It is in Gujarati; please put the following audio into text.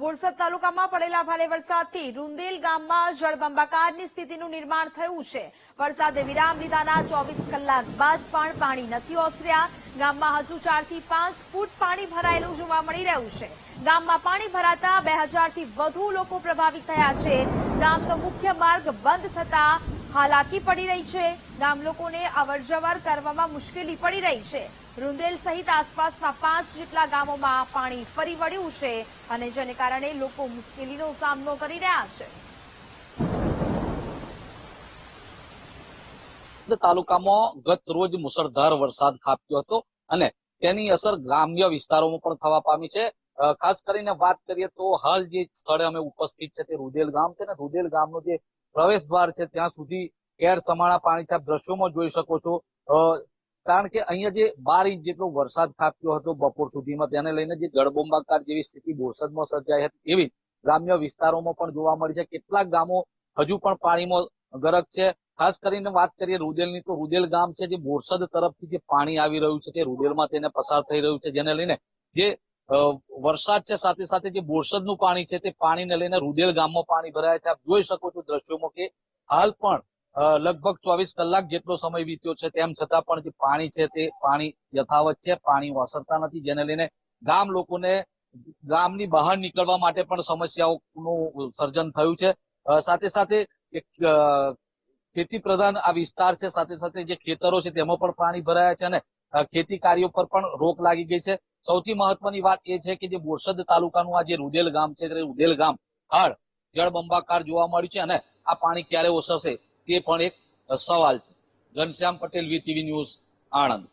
બોરસદ તાલુકામાં પડેલા ભારે વરસાદથી રૂંદેલ ગામમાં જળબંબાકારની સ્થિતિનું નિર્માણ થયું છે. વરસાદે વિરામ લીધાના ચોવીસ કલાક બાદ પણ પાણી નથી ઓસર્યા. ગામમાં હજુ ચારથી પાંચ ફૂટ પાણી ભરાયેલું જોવા મળી રહ્યું છે. ગામમાં પાણી ભરાતા બે હજારથી વધુ લોકો પ્રભાવિત થયા છે. ગામનો મુખ્ય માર્ગ બંધ થતા હાલાકી પડી રહી છે. ગામ લોકોને અવરજવર કરવામાં મુશ્કેલી પડી રહી છે. રૂંદેલ સહિત આસપાસના પાંચ જેટલા ગામોમાં પાણી ફરી વળ્યું છે અને જેને કારણે લોકો મુશ્કેલીનો સામનો કરી રહ્યા છે. તાલુકામાં ગત રોજ મુસળધાર વરસાદ ખાબક્યો હતો અને તેની અસર ગ્રામ્ય વિસ્તારોમાં પણ થવા પામી છે. ખાસ કરીને વાત કરીએ તો હાલ જે સ્થળે અમે ઉપસ્થિત છે તે રૂદેલ ગામ છે ને રૂદેલ ગામનો જે પ્રવેશ દ્વાર છે, ત્યાં સુધી એર સમાણા પાણી છાપ દ્રશ્યોમાં જોઈ શકો છો. કારણ કે અહીંયા જે બાર ઇંચ જેટલો વરસાદ ખાબક્યો હતો બપોર સુધીમાં, તેને લઈને જે જળબોંબાકાર જેવી સ્થિતિ બોરસદમાં સર્જાઈ હતી, એવી ગ્રામ્ય વિસ્તારોમાં પણ જોવા મળી છે. કેટલાક ગામો હજુ પણ પાણીમાં ગરક છે. ખાસ કરીને વાત કરીએ રૂદેલની, તો રૂદેલ ગામ છે જે બોરસદ તરફથી જે પાણી આવી રહ્યું છે તે રૂદેલમાં તેને પસાર થઈ રહ્યું છે. જેને લઈને જે વરસાદ છે, સાથે સાથે જે બોરસદનું પાણી છે તે પાણીને લઈને રૂદેલ ગામમાં પાણી ભરાય છે. આપ જોઈ શકો છો દ્રશ્યોમાં કે હાલ પણ લગભગ ચોવીસ કલાક જેટલો સમય વીત્યો છે. તેમ છતાં પણ જે પાણી છે તે પાણી યથાવત છે, પાણી વસરતા નથી, જેને લઈને ગામ લોકોને ગામની બહાર નીકળવા માટે પણ સમસ્યાઓનું સર્જન થયું છે. સાથે સાથે ખેતી પ્રધાન આ વિસ્તાર છે. સાથે સાથે જે ખેતરો છે તેમાં પણ પાણી ભરાયા છે અને ખેતી કાર્યો પર પણ રોક લાગી ગઈ છે. સૌથી મહત્વની વાત એ છે કે જે બોરસદ તાલુકાનું આ જે રૂદેલ ગામ છે રૂદેલ ગામ હાલ જળબંબાકાર જોવા મળ્યું છે અને આ પાણી ક્યારે ઓસરશે તે પણ એક સવાલ છે. Ghanshyam Patel VTV news, Anand.